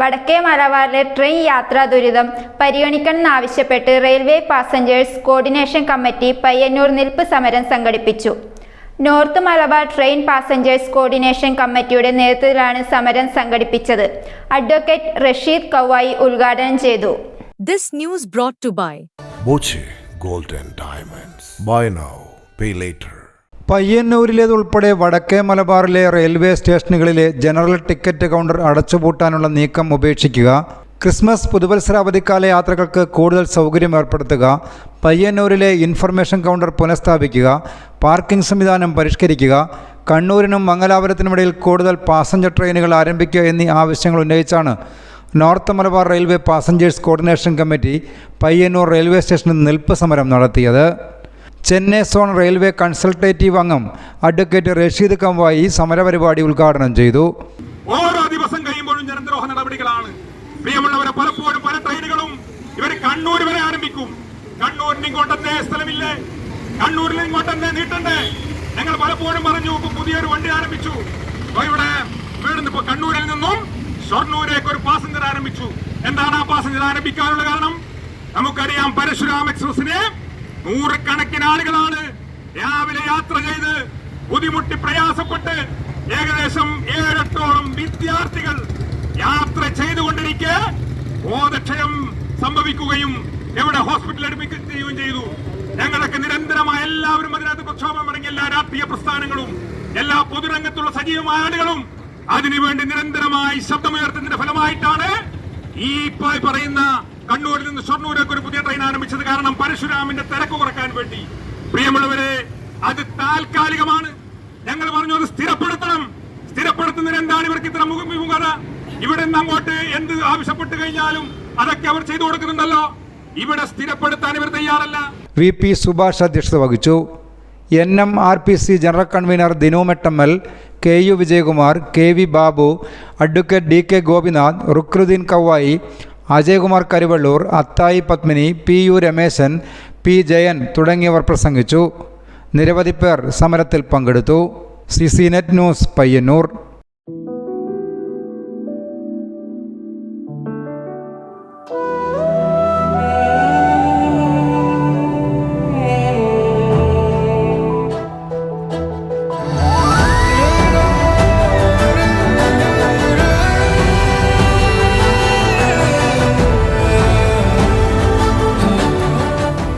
വടക്കേ മലബാറിലെ ട്രെയിൻ യാത്രാ ദുരിതം. പരിഗണിക്കണമെന്നാവശ്യപ്പെട്ട് railway passengers coordination committee Payyanur നിൽപ്പ് സമരം സംഘടിപ്പിച്ചു. North Malabar train passengers coordination കമ്മിറ്റിയുടെ നേതൃത്വത്തിലാണ് സമരം സംഘടിപ്പിച്ചത്. അഡ്വക്കേറ്റ് റഷീദ് കൗവായി ഉദ്ഘാടനം ചെയ്തു. This news brought to by Boche Gold diamonds buy now pay later. പയ്യന്നൂരിലേതുൾപ്പെടെ വടക്കേ മലബാറിലെ റെയിൽവേ സ്റ്റേഷനുകളിലെ ജനറൽ ടിക്കറ്റ് കൗണ്ടർ അടച്ചുപൂട്ടാനുള്ള നീക്കം ഉപേക്ഷിക്കുക ക്രിസ്മസ് പുതുവത്സര അവധിക്കാല യാത്രകൾക്ക് കൂടുതൽ സൗകര്യം ഏർപ്പെടുത്തുക പയ്യന്നൂരിലെ ഇൻഫർമേഷൻ കൗണ്ടർ പുനഃസ്ഥാപിക്കുക പാർക്കിംഗ് സംവിധാനം പരിഷ്കരിക്കുക കണ്ണൂരിനും മംഗലാപുരത്തിനുമിടയിൽ കൂടുതൽ പാസഞ്ചർ ട്രെയിനുകൾ ആരംഭിക്കുക എന്നീ ആവശ്യങ്ങൾ ഉന്നയിച്ചാണ് north Malabar railway passengers coordination committee Payyanur railway സ്റ്റേഷനിൽ നിൽപ്പ് സമരം നടത്തിയത്. ചെന്നൈ സോൺ റെയിൽവേ കൺസൾട്ടേറ്റീവ് അംഗം അഡ്വക്കേറ്റ് റഷീദ് കംവായി സമരപരിപാടി ഉദ്ഘാടനം ചെയ്തു. ഓരോ ദിവസം കഴിയുമ്പോഴും ജനദ്രോഹ നടപടികളാണ്. പ്രിയമുള്ളവരെ പലപ്പോഴും പല ട്രെയിനുകളും ഇവർ കണ്ണൂർ വരെ ആരംഭിക്കും. കണ്ണൂരിന് ഇങ്ങോട്ടെന്തേ സ്ഥലമില്ലേ? കണ്ണൂരിൽ ഇങ്ങോട്ടെന്തേ നീട്ടണ്ടേ? ഞങ്ങൾ പലപ്പോഴും പറഞ്ഞു പുതിയൊരു വണ്ടി ആരംഭിച്ചു. ഇവിടെ വീടുന്ന് ഇപ്പൊ കണ്ണൂരിൽ നിന്നും ഷൊർണൂരേക്ക് ഒരു പാസഞ്ചർ ആരംഭിച്ചു. എന്താണ് ആ പാസഞ്ചർ ആരംഭിക്കാനുള്ള കാരണം? നമുക്കറിയാം പരശുരാം എക്സ്പ്രസിനെ നൂറുകണക്കിന് ആളുകളാണ് രാവിലെ യാത്ര ചെയ്ത് ബുദ്ധിമുട്ടി പ്രയാസപ്പെട്ട് ഏകദേശം ഏഴെട്ടോളം വിദ്യാർത്ഥികൾ യാത്ര ചെയ്തുകൊണ്ടിരിക്കെ ബോധക്ഷയം സംഭവിക്കുകയും എവിടെ ഹോസ്പിറ്റലിൽ അടുപ്പിക്കുകയും ചെയ്തു. ഞങ്ങളൊക്കെ നിരന്തരമായ എല്ലാവരും അതിനകത്ത് പ്രക്ഷോഭം അടങ്ങിയ എല്ലാ രാഷ്ട്രീയ പ്രസ്ഥാനങ്ങളും എല്ലാ പൊതുരംഗത്തുള്ള സജീവമായ ആളുകളും അതിനുവേണ്ടി നിരന്തരമായി ശബ്ദമുയർത്തുന്നതിന്റെ ഫലമായിട്ടാണ് ഈ പറയുന്ന കണ്ണൂരിൽ നിന്ന് ഷൊർണൂരേക്ക് ഒരു പുതിയ ട്രെയിൻ ആരംഭിച്ചത് കാരണം പരശുരാമിന്റെ തിരക്ക് കുറയ്ക്കാൻ വേണ്ടി. പ്രിയമുള്ളവരെ അത് താൽക്കാലികമാണ്. ഞങ്ങൾ പറഞ്ഞു അത് സ്ഥിരപ്പെടുത്തണം. സ്ഥിരപ്പെടുത്തുന്നതിന് എന്താണ് ഇവർക്ക് ഇത്ര മുഖം ഇവിടെ നിന്ന് അങ്ങോട്ട് എന്ത് ആവശ്യപ്പെട്ട് കഴിഞ്ഞാലും അതൊക്കെ അവർ ചെയ്തു കൊടുക്കുന്നുണ്ടല്ലോ. ഇവിടെ സ്ഥിരപ്പെടുത്താൻ ഇവർ തയ്യാറല്ല. വി പി സുഭാഷ് അധ്യക്ഷത വഹിച്ചു. N M R P C general convener Dinu Mettammal K U Vijayakumar K V Babu advocate D K Gopinath Rukruddin Kavayi Ajayakumar Karuvallur Athayi Padmini P U Rameshan P Jayan തുടങ്ങിയവർ പ്രസംഗിച്ചു. നിരവധി പേർ സമരത്തിൽ പങ്കെടുത്തു. C C net news Payyanur.